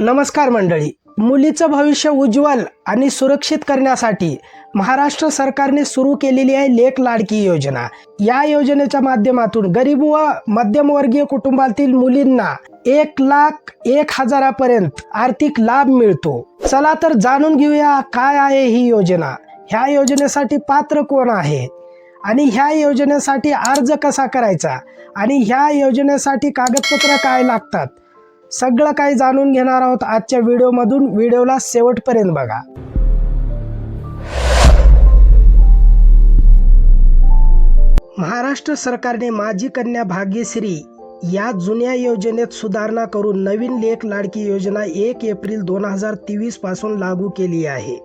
नमस्कार मंडळी. मुलीचं भविष्य उज्ज्वल आणि सुरक्षित करण्यासाठी महाराष्ट्र सरकारने सुरू केलेली आहे लेख लाडकी योजना. या योजनेच्या माध्यमातून गरीब व मध्यमवर्गीय कुटुंबातील मुलींना एक लाख एक हजारापर्यंत आर्थिक लाभ मिळतो. चला तर जाणून घेऊया काय आहे ही योजना. ह्या योजनेसाठी पात्र कोण आहे? आणि ह्या योजनेसाठी अर्ज कसा करायचा? आणि ह्या योजनेसाठी कागदपत्र काय लागतात? सगळं काही जाणून घेणार आहोत आजच्या व्हिडिओमधून. व्हिडिओला शेवटपर्यंत बघा. महाराष्ट्र सरकारने माझी कन्या भाग्यश्री या जुन्या योजनेत सुधारणा करून नवीन लेख लाडकी योजना एक एप्रिल दोन हजार तेवीसपासून लागू केली आहे.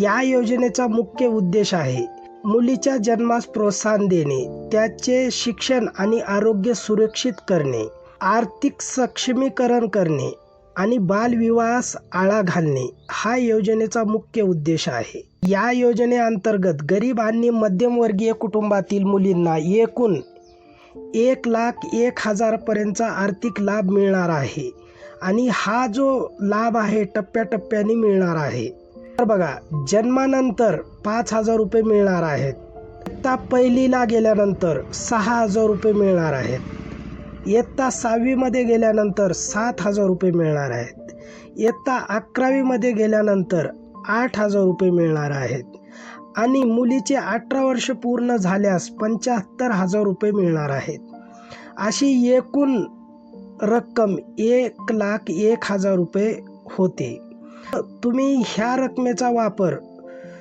या योजनेचा मुख्य उद्देश आहे मुलीच्या जन्मास प्रोत्साहन देणे त्याचे शिक्षण आणि आरोग्य सुरक्षित करणे. आर्थिक सक्षमीकरण करणे आणि बालविवाहास आळा घालणे हा योजनेचा मुख्य उद्देश आहे. या योजनेअंतर्गत गरीब आणि मध्यमवर्गीय कुटुंबातील मुलींना एकूण एक लाख एक हजारपर्यंतचा आर्थिक लाभ मिळणार आहे आणि हा जो लाभ आहे टप्प्याटप्प्याने मिळणार आहे. तर बघा जन्मानंतर पाच हजार रुपये मिळणार आहेत. इयत्ता पहिलीला गेल्यानंतर सहा हजार रुपये मिळणार आहेत. इयत्ता सहावीमध्ये गेल्यानंतर सात हजार रुपये मिळणार आहेत. इयत्ता अकरावीमध्ये गेल्यानंतर आठ हजार रुपये मिळणार आहेत. आणि मुलीचे अठरा वर्ष पूर्ण झाल्यास पंच्याहत्तर हजार रुपये मिळणार आहेत. अशी एकूण रक्कम एक लाख एक हजार रुपये होते. तुम्ही ह्या रकमेचा वापर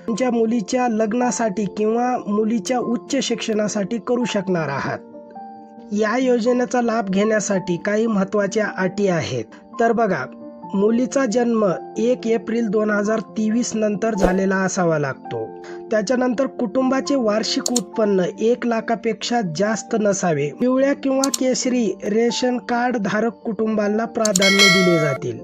तुमच्या मुलीच्या लग्नासाठी किंवा मुलीच्या उच्च शिक्षणासाठी करू शकणार आहात. या योजनेचा लाभ घेण्यासाठी काही महत्त्वाच्या अटी आहेत. तर बघा मुलीचा जन्म एक एप्रिल दोन हजार तेवीस नंतर झालेला असावा लागतो. त्याच्यानंतर कुटुंबाचे वार्षिक उत्पन्न एक लाखापेक्षा जास्त नसावे. पिवळ्या किंवा केसरी रेशन कार्ड धारक कुटुंबाला प्राधान्य दिले जातील.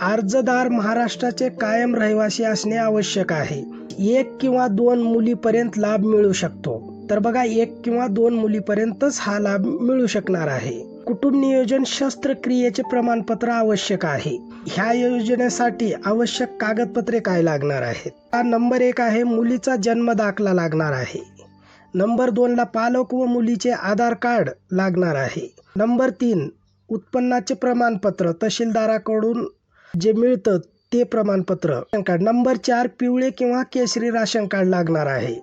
अर्जदार महाराष्ट्राचे कायम रहिवासी असणे आवश्यक आहे. एक किंवा दोन मुलीपर्यंत लाभ मिळू शकतो. तर बघा एक किंवा दोन मुलीपर्यंतच हा लाभ मिळू शकणार आहे. कुटुंब नियोजन शस्त्रक्रियेचे प्रमाणपत्र आवश्यक आहे. ह्या योजनेसाठी आवश्यक कागदपत्रे काय लागणार आहेत? हा नंबर एक आहे मुलीचा जन्म दाखला लागणार आहे. नंबर दोनला पालक व मुलीचे आधार कार्ड लागणार आहे. नंबर तीन उत्पन्नाचे प्रमाणपत्र तहसीलदाराकडून जे मिळतं ते प्रमाणपत्र कार्ड. नंबर चार पिवळे किंवा केसरी राशन कार्ड लागणार आहे.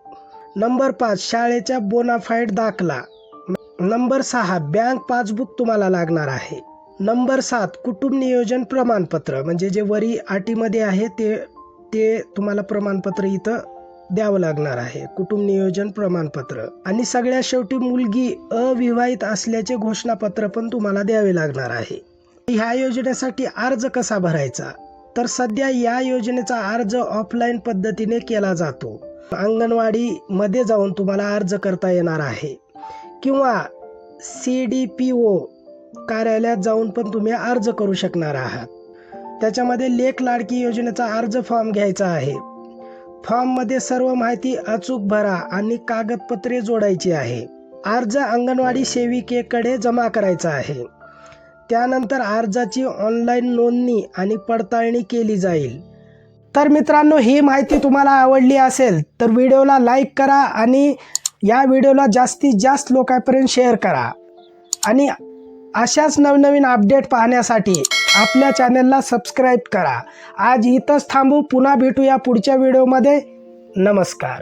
नंबर पाच शाळेच्या बोनाफाईड दाखला. नंबर सहा बँक पासबुक तुम्हाला लागणार आहे. नंबर सात कुटुंब नियोजन प्रमाणपत्र म्हणजे जे वरी अटीमध्ये आहे ते ते तुम्हाला प्रमाणपत्र इथं द्यावं लागणार आहे. कुटुंब नियोजन प्रमाणपत्र. आणि सगळ्या शेवटी मुलगी अविवाहित असल्याचे घोषणापत्र पण तुम्हाला द्यावे लागणार आहे. ह्या योजनेसाठी अर्ज कसा भरायचा? तर सध्या या योजनेचा अर्ज ऑफलाईन पद्धतीने केला जातो. अंगणवाडी मध्ये जाऊन तुम्हाला अर्ज करता येणार आहे. किंवा सी डी पी ओ कार्यालयात जाऊन पण तुम्ही अर्ज करू शकणार आहात. त्याच्यामध्ये लेख लाडकी योजनेचा अर्ज फॉर्म घ्यायचा आहे. फॉर्ममध्ये सर्व माहिती अचूक भरा आणि कागदपत्रे जोडायची आहे. अर्ज अंगणवाडी सेविकेकडे जमा करायचा आहे. त्यानंतर अर्जाची ऑनलाईन नोंदणी आणि पडताळणी केली जाईल. तर मित्रांनो ही माहिती तुम्हाला आवडली असेल तर व्हिडिओला लाईक करा आणि या व्हिडिओला जास्तीत जास्त लोकांपर्यंत शेअर करा. आणि अशाच नवनवीन अपडेट पाहण्यासाठी आपल्या चॅनलला सबस्क्राईब करा. आज इथंच थांबू पुन्हा भेटूया पुढच्या व्हिडिओमध्ये. नमस्कार.